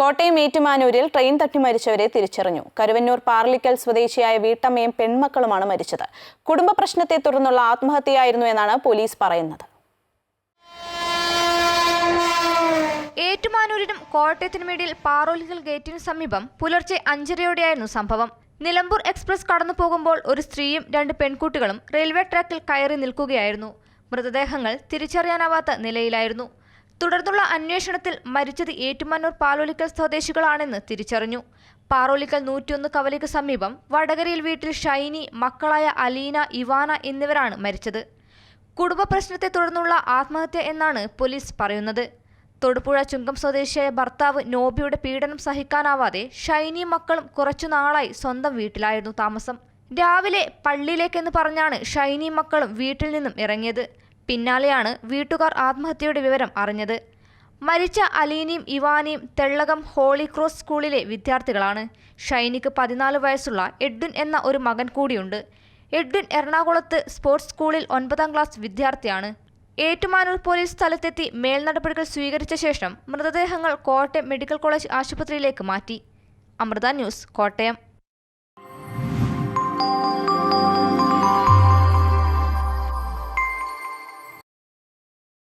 Kottayam ഏറ്റുമാനൂരിൽ train തട്ടി മരിച്ചവരെ തിരിച്ചറിഞ്ഞു. കരുവന്നൂർ പാർലിക്കൽ സ്വദേശിയായ വീട്ടമ്മയും പെൺമക്കളുമാണ് മരിച്ചത്. കുടുംബ പ്രശ്നത്തെ തുടർന്നുള്ള ആത്മഹത്യയായിരുന്നു എന്നാണ് പോലീസ് പറയുന്നത്. ഏറ്റുമാനൂരിനും കോട്ടയത്തിനുമിടയിൽ പാറോലിക്കൽ ഗേറ്റിന് സമീപം പുലർച്ചെ അഞ്ചരയോടെയായിരുന്നു സംഭവം. നിലമ്പൂർ എക്സ്പ്രസ് കടന്നു പോകുമ്പോൾ ഒരു സ്ത്രീയും രണ്ട് പെൺകുട്ടികളും റെയിൽവേ ട്രാക്കിൽ കയറി നിൽക്കുകയായിരുന്നു. മൃതദേഹങ്ങൾ തിരിച്ചറിയാനാവാത്ത നിലയിലായിരുന്നു. തുടർന്നുള്ള അന്വേഷണത്തിൽ മരിച്ചത് ഏറ്റുമാനൂർ പാലോലിക്കൽ സ്വദേശികളാണെന്ന് തിരിച്ചറിഞ്ഞു. പാറോലിക്കൽ നൂറ്റിയൊന്ന് കവലയ്ക്ക് സമീപം വടകരയിൽ വീട്ടിൽ ഷൈനി മക്കളായ അലീന ഇവാന എന്നിവരാണ് മരിച്ചത്. കുടുംബ പ്രശ്നത്തെ തുടർന്നുള്ള ആത്മഹത്യ എന്നാണ് പോലീസ് പറയുന്നത്. തൊടുപുഴ ചുങ്കം സ്വദേശിയായ ഭർത്താവ് നോബിയുടെ പീഡനം സഹിക്കാനാവാതെ ഷൈനി മക്കളും കുറച്ചു നാളായി സ്വന്തം വീട്ടിലായിരുന്നു താമസം. രാവിലെ പള്ളിയിലേക്കെന്ന് പറഞ്ഞാണ് ഷൈനി മക്കളും വീട്ടിൽ നിന്നും ഇറങ്ങിയത്. പിന്നാലെയാണ് വീട്ടുകാർ ആത്മഹത്യയുടെ വിവരം അറിഞ്ഞത്. മരിച്ച അലീനയും ഇവാനിയും തെള്ളകം ഹോളി ക്രോസ് സ്കൂളിലെ വിദ്യാർത്ഥികളാണ്. ഷൈനിക്ക് പതിനാല് വയസ്സുള്ള എഡ്വിൻ എന്ന ഒരു മകൻ കൂടിയുണ്ട്. എഡ്വിൻ എറണാകുളത്ത് സ്പോർട്സ് സ്കൂളിൽ ഒൻപതാം ക്ലാസ് വിദ്യാർത്ഥിയാണ്. ഏറ്റുമാനൂർ പോലീസ് സ്ഥലത്തെത്തി മേൽനടപടികൾ സ്വീകരിച്ച ശേഷം മൃതദേഹങ്ങൾ കോട്ടയം മെഡിക്കൽ കോളേജ് ആശുപത്രിയിലേക്ക് മാറ്റി. അമൃത ന്യൂസ് കോട്ടയം.